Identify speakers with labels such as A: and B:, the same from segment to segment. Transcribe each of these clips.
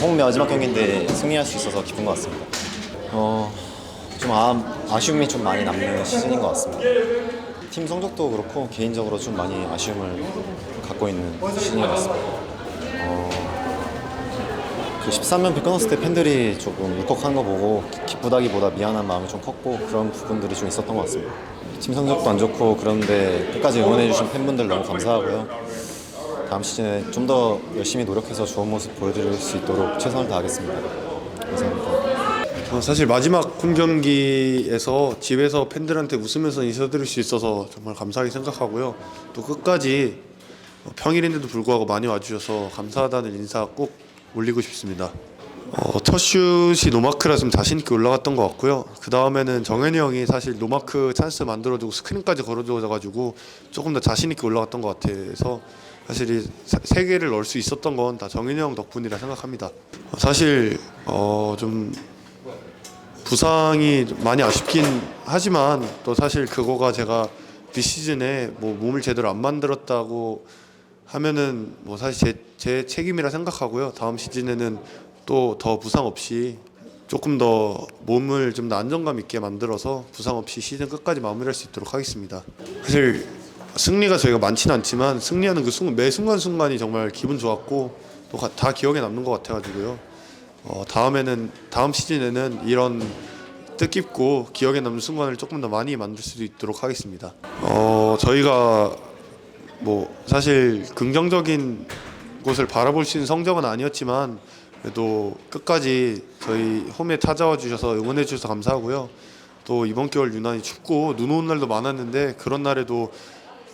A: 홈 마지막 경기인데 승리할 수 있어서 기쁜 것 같습니다. 어, 좀 아, 아쉬움이 좀 많이 남는 시즌인 것 같습니다. 팀 성적도 그렇고 개인적으로 좀 많이 아쉬움을 갖고 있는 시즌인 것 같습니다. 어, 그 13연패 끊었을 때 팬들이 조금 울컥한 거 보고 기- 기쁘다기보다 미안한 마음이 좀 컸고 그런 부분들이 좀 있었던 것 같습니다. 팀 성적도 안 좋고 그런데 끝까지 응원해주신 팬분들 너무 감사하고요. 다음 시즌에 좀 더 열심히 노력해서 좋은 모습 보여드릴 수 있도록 최선을 다하겠습니다. 감사합니다.
B: 어, 사실 마지막 홈 경기에서 집에서 팬들한테 웃으면서 인사드릴 수 있어서 정말 감사하게 생각하고요. 또 끝까지 어, 평일인데도 불구하고 많이 와주셔서 감사하다는 인사 꼭 올리고 싶습니다. 어, 첫 슛이 노마크라 좀 자신 있게 올라갔던 것 같고요. 그 다음에는 정현이 형이 사실 노마크 찬스 만들어주고 스크린까지 걸어줘가지고 조금 더 자신 있게 올라갔던 것 같아서 사실 이 세- 세 개를 넣을 수 있었던 건다형 덕분이라 생각합니다. 어, 사실 어, 좀 부상이 많이 아쉽긴 하지만 또 사실 그거가 제가 비시즌에 뭐 몸을 제대로 안 만들었다고 하면은 뭐 사실 제, 제 책임이라 생각하고요. 다음 시즌에는 또 더 부상 없이 조금 더 몸을 좀 더 안정감 있게 만들어서 부상 없이 시즌 끝까지 마무리할 수 있도록 하겠습니다. 사실 승리가 저희가 많지는 않지만 승리하는 그 순간 매 순간 순간이 정말 기분 좋았고 또 다 기억에 남는 것 같아가지고요. 어, 다음에는 다음 시즌에는 이런 뜻깊고 기억에 남는 순간을 조금 더 많이 만들 수 있도록 하겠습니다. 어, 저희가 뭐 사실 긍정적인 곳을 바라볼 수 있는 성적은 아니었지만 그래도 끝까지 저희 홈에 찾아와 주셔서 응원해 주셔서 감사하고요. 또 이번 겨울 유난히 춥고 눈 오는 날도 많았는데 그런 날에도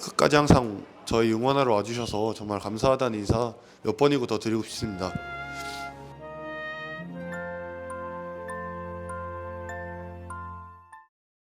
B: 끝까지 항상 저희 응원하러 와주셔서 정말 감사하다는 인사 몇 번이고 더 드리고 싶습니다.